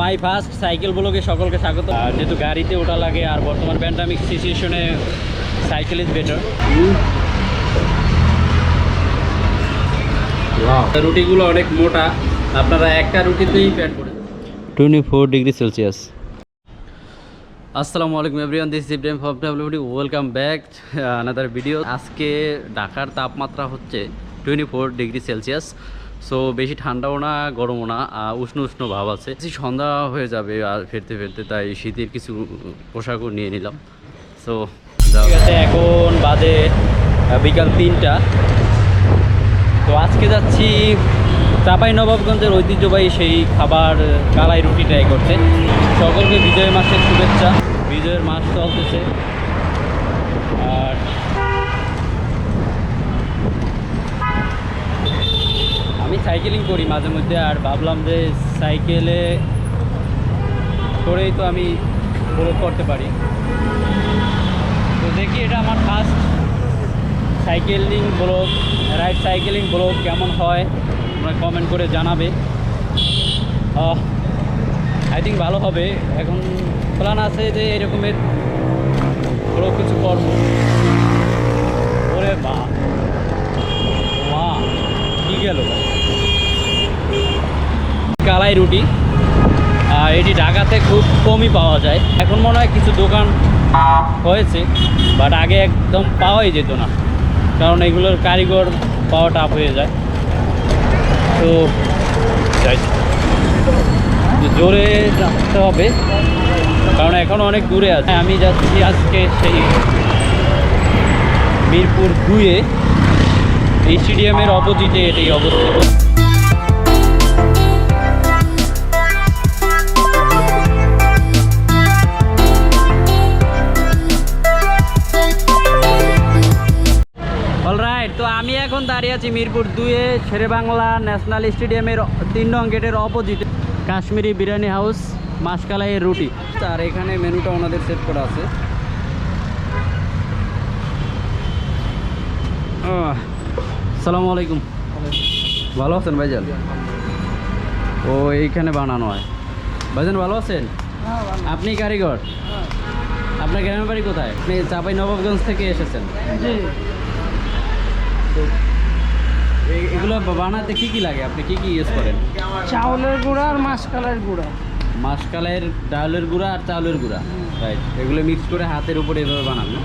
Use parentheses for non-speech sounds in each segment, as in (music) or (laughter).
My first cycle ব্লগে সকলকে স্বাগত। আর যেহেতু গাড়িতে ওঠা লাগে আর বর্তমান প্যান্ডামিক সিচুয়েশনে সাইকেল ইজ বেটার রুটিগুলো অনেক মোটা। আপনারা একটা রুটিতেই প্যান্ট করে টোয়েন্টি ফোর ডিগ্রি সেলসিয়াস আসসালামু আলাইকুম everyone this Ibrahim from W D welcome back another video আজকে ঢাকার তাপমাত্রা হচ্ছে twenty four degree Celsius so বেশি ঠান্ডাও না গরমও না উষ্ণ উষ্ণ ভাব আছে। সন্ধ্যা হয়ে যাবে আর ফিরতে ফিরতে তাই শীতের কিছু পোশাকও নিয়ে নিলাম। সো এখন আহ, বিকাল তিনটা। তো আজকে যাচ্ছি চাপাই নবাবগঞ্জের ঐতিহ্যবাহী সেই খাবার কালাই রুটি ট্রাই করতে। সকলকে বিজয় মাসের শুভেচ্ছা। বিজয়ের মাস চলতেছে। আর সাইকেলিং করি, মাঝে মধ্যে, আর ভাবলাম যে সাইকেলে করেই তো আমি ব্লগ করতে পারি। তো দেখি এটা আমার first cycling blog ride cycling blog কেমন হয়, তোমরা কমেন্ট করে জানাবে। আই থিঙ্ক ভালো হবে। এখন প্ল্যান আছে যে এরকমের ব্লগ কিছু করব। ওরে বা মা, কি গেল? কালাই রুটি। আর এটি ঢাকাতে খুব কমই পাওয়া যায়। এখন মনে হয় কিছু দোকান হয়েছে বাট আগে একদম পাওয়াই যেত না। কারণ এগুলোর কারিগর পাওয়া টাফ হয়ে যায়। তো জোরে রাখতে হবে, কারণ এখন অনেক দূরে আছে। আমি যাচ্ছি আজকে সেই মিরপুর দুয়ে এই স্টেডিয়ামের অপোজিটে এটি অবস্থিত। অলরাইট তো আমি এখন দাঁড়িয়ে আছি মিরপুর দুয়ে শেরেবাংলা ন্যাশনাল স্টেডিয়ামের তিন নং গেটের অপোজিটে। কাশ্মীরি বিরিয়ানি হাউস, মাসকালাইয়ের রুটি। আর এখানে মেনুটা ওনাদের সেট করা আছে। আসসালামু আলাইকুম। ভালো আছেন ভাইজান? ও, এইখানে বানানো হয়। ভাইজান, ভালো আছেন? আপনি কারিগর? আপনার গ্রামের বাড়ি কোথায়? আপনি চাপাই নবাবগঞ্জ থেকে এসেছেন? তো। এগুলো বানাতে কি কি লাগে? আপনি কি কি ইউজ করেন? চাউলের গুঁড়া আর মাসকালের গুঁড়া। মাসকালের ডালের গুঁড়া আর চাউলের গুঁড়া। রাইট এগুলো মিক্স করে হাতের উপরে এভাবে বানান না?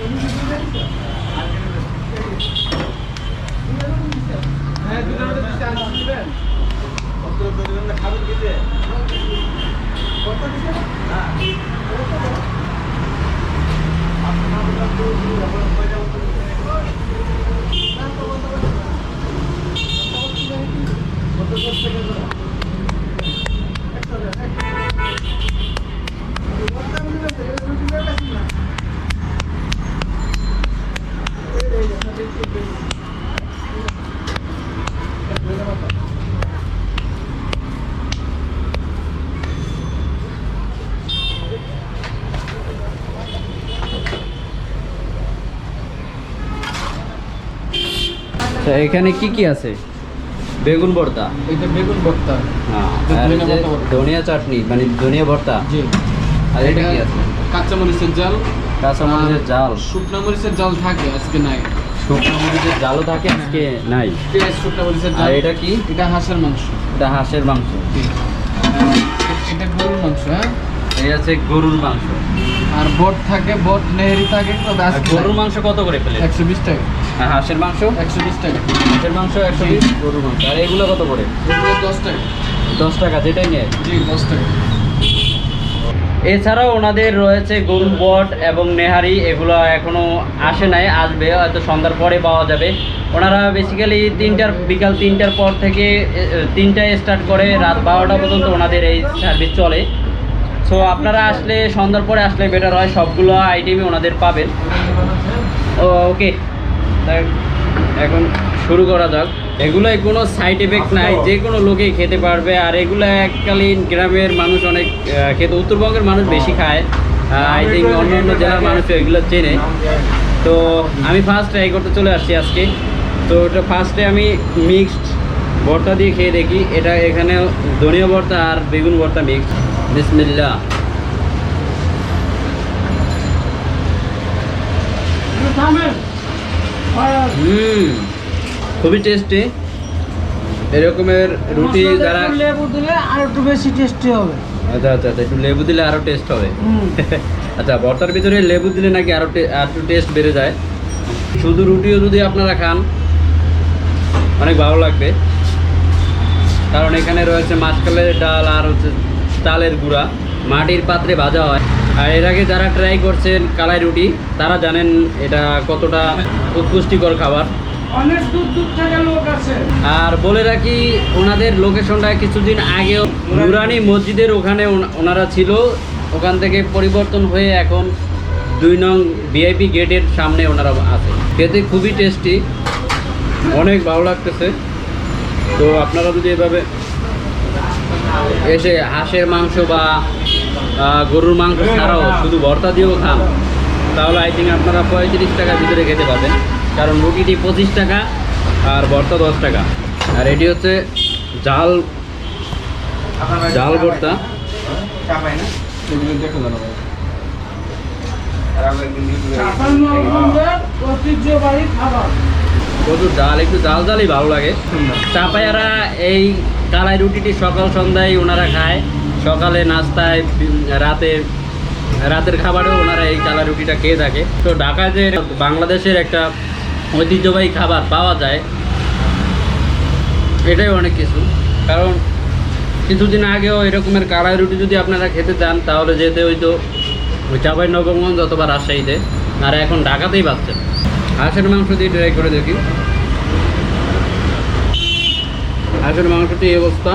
এখানে কি কি আছে? বেগুন ভর্তা। এটা বেগুন ভর্তা। হ্যাঁ ধনিয়া চাটনি মানে ধনিয়া ভর্তা। জি। আর এটা কি আছে? কাঁচা মরিচের জাল। কাঁচা মরিচের জাল। শুকনা মরিচের জাল থাকে আজকে নাই। শুকনো মরিচের জালও থাকে আজকে নাই। শুকনা মরিচের আর জাল। এটা কি? এটা হাঁসের মাংস। এটা হাঁসের মাংস। জি। এটা গরুর মাংস হ্যাঁ? এই আছে গরুর মাংস। আর বট থাকে বট নেহেরি থাকে আজকে গরুর মাংস কত করে পেলে একশো বিশ টাকা। আর হাঁসের মাংস? একশো বিশ টাকা। হাঁসের মাংস একশো বিশ গরুর মাংস। আর এগুলো কত করে? দশ টাকা। দশ টাকা যেটাই নেয়। জি দশ টাকা। এছাড়াও ওনাদের রয়েছে গরুর বট এবং নেহারি এগুলো এখনও আসে নাই আসবে হয়তো সন্ধ্যার পরে পাওয়া যাবে। ওনারা বেসিক্যালি তিনটার বিকাল তিনটার পর থেকে তিনটায় স্টার্ট করে রাত বারোটা পর্যন্ত ওনাদের এই সার্ভিস চলে। সো আপনারা আসলে সন্ধ্যার পরে আসলে বেটার হয় সবগুলো আইটেমই ওনাদের পাবেন। ও এখন শুরু করা যাক। এগুলোয় কোনো সাইড এফেক্ট নাই যে কোনো লোকেই খেতে পারবে। আর এগুলো এককালীন গ্রামের মানুষ অনেক খেতে উত্তরবঙ্গের মানুষ বেশি খায়। আই থিঙ্ক অন্য অন্য জেলার মানুষ এগুলো চেনে। তো আমি ফার্স্ট ট্রাই করতে চলে আসছি আজকে। তো ওটা ফার্স্টে আমি মিক্সড ভর্তা দিয়ে খেয়ে দেখি। এটা এখানে ধনিয়া ভর্তা আর বেগুন ভর্তা মিক্স বিসমিল্লা হুম। খুবই টেস্টি এরকমের রুটি যারা লেবু দিলে আর একটু বেশি টেস্টি হবে। আচ্ছা আচ্ছা আচ্ছা, একটু লেবু দিলে আরও টেস্ট হবে। (laughs) আচ্ছা ভর্তার ভিতরে লেবু দিলে নাকি আরও টে- একটু টেস্ট বেড়ে যায়? শুধু রুটিও যদি আপনারা খান অনেক ভালো লাগবে। কারণ এখানে রয়েছে মাসকালের ডাল আর হচ্ছে চালের গুঁড়া। মাটির পাত্রে ভাজা হয়। আর এর আগে যারা ট্রাই করছেন কালাই রুটি তারা জানেন এটা কতটা পুষ্টিকর খাবার। আর বলে রাখি ওনাদের লোকেশনটা কিছুদিন আগেও নুরানি মসজিদের ওখানে ওনারা ছিল। ওখান থেকে পরিবর্তন হয়ে এখন দুই নং ভিআইপি গেটের সামনে ওনারা আছে। খেতে খুবই টেস্টি অনেক ভালো লাগতেছে। তো আপনারা যদি এভাবে এসে হাঁসের মাংস বা গরুর মাংস ছাড়াও শুধু ভর্তা দিয়েও খান। তাহলে আই থিঙ্ক আপনারা পঁয়ত্রিশ টাকার ভিতরে খেতে পাবেন কারণ রুটিটি পঁচিশ টাকা আর ভর্তা দশ টাকা। আর এটি হচ্ছে জাল জাল ভর্তা। প্রচুর ডাল একটু জাল জালই ভালো লাগে। চাপাইয়ারা এই কালাই রুটিটি সকাল সন্ধ্যায় ওনারা খায়। সকালে নাস্তায় রাতে, রাতের খাবারেও ওনারা এই কালা রুটিটা খেয়ে থাকে। তো ঢাকায় যে বাংলাদেশের একটা ঐতিহ্যবাহী খাবার পাওয়া যায়। এটাই অনেক কিছু। কারণ কিছুদিন আগেও এরকমের কালাই রুটি যদি আপনারা খেতে চান, তাহলে যেতে ওই চাপাই নবগঞ্জ অথবা রাজশাহীতে। আর এখন ঢাকাতেই পাচ্ছেন। হাঁসের মাংস দিয়ে ট্রাই করে দেখি। হাঁসের মাংসটি এই অবস্থা।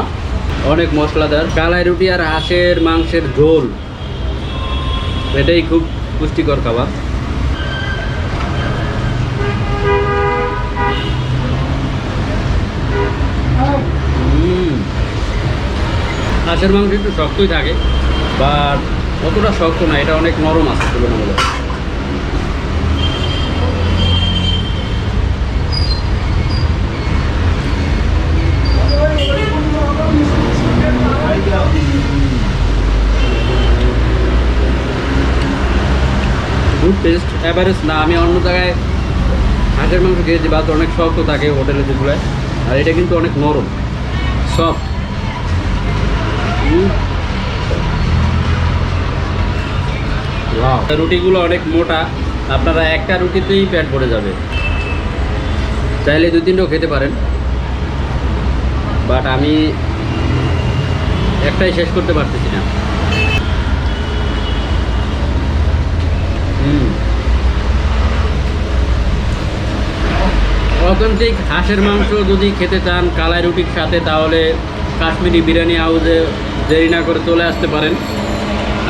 অনেক মশলাদার। কালাই রুটি আর হাঁসের মাংসের ঝোল। এটাই খুব পুষ্টিকর খাবার। হাঁসের মাংস একটু শক্তই থাকে, বাট অতটা শক্ত না, এটা অনেক নরম আছে তুলনামূলক। টেস্ট অ্যাভারেজ না আমি অন্য জায়গায় হাঁসের মাংস খেয়েছি বা তো অনেক শক্ত থাকে হোটেলে যেগুলো আর এটা কিন্তু অনেক নরম সফট রুটিগুলো অনেক মোটা আপনারা একটা রুটিতেই পেট ভরে যাবে। চাইলে দু তিনটেও খেতে পারেন। বাট আমি একটাই শেষ করতে পারতেছি না। অথেন্টিক হাঁসের মাংস যদি খেতে চান, কালাই রুটির সাথে, তাহলে কাশ্মীরি বিরিয়ানি হাউসে দেরি না করে চলে আসতে পারেন।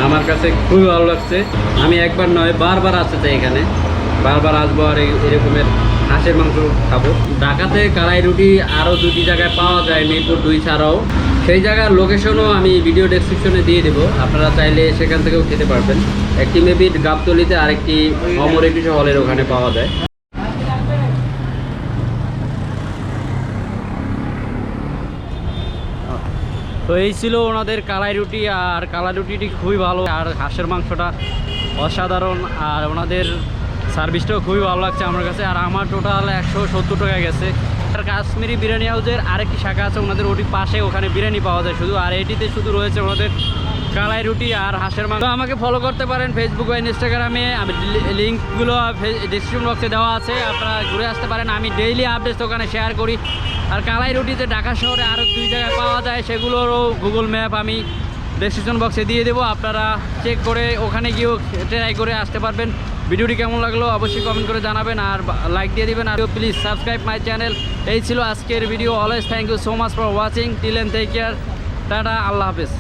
আমার কাছে খুবই ভালো লাগছে। আমি একবার নয়, বারবার আসতে চাই এখানে। বারবার আসব আর এরকমের হাঁসের মাংস খাব। ঢাকাতে কালাই রুটি আরও দুটি জায়গায় পাওয়া যায়, মিরপুর দুই ছাড়াও। সেই জায়গার লোকেশনও আমি ভিডিও ডেসক্রিপশনে দিয়ে দেবো। আপনারা চাইলে সেখান থেকেও খেতে পারবেন। একটি মেবি গাবতলিতে আরেকটি অমর একুশ হলের ওখানে পাওয়া যায়। তো এই ছিল ওনাদের কালাই রুটি, আর কালাই রুটিটি খুবই ভালো। আর হাঁসের মাংসটা অসাধারণ, আর ওনাদের সার্ভিসটাও খুবই ভালো লাগছে আমার কাছে। আর আমার টোটাল একশো সত্তর টাকা গেছে। আর কাশ্মীরি বিরিয়ানি হাউসের আরেকটি শাখা আছে, ওনাদের ওটি পাশে ওখানে বিরিয়ানি পাওয়া যায় শুধু। আর এটিতে শুধু রয়েছে ওনাদের কালাই রুটি আর হাঁসের মাংস। আমাকে ফলো করতে পারেন ফেসবুক বা ইনস্টাগ্রামে আমি লিঙ্কগুলো ডিসক্রিপশন বক্সে দেওয়া আছে। আপনারা ঘুরে আসতে পারেন। আমি ডেইলি আপডেটস ওখানে শেয়ার করি। আর কালাই রুটিতে ঢাকা শহরে আরও দুই জায়গায় পাওয়া যায়, সেগুলোরও গুগল ম্যাপ আমি ডেসক্রিপশন বক্সে দিয়ে দেবো। আপনারা চেক করে ওখানে গিয়েও ট্রাই করে আসতে পারবেন। ভিডিওটি কেমন লাগল অবশ্যই কমেন্ট করে জানাবেন। আর লাইক দিয়ে দিবেন। আর প্লিজ সাবস্ক্রাইব মাই চ্যানেল এই ছিল আজকের video always thank you so much for watching till end take care tata, আল্লাহ হাফেজ।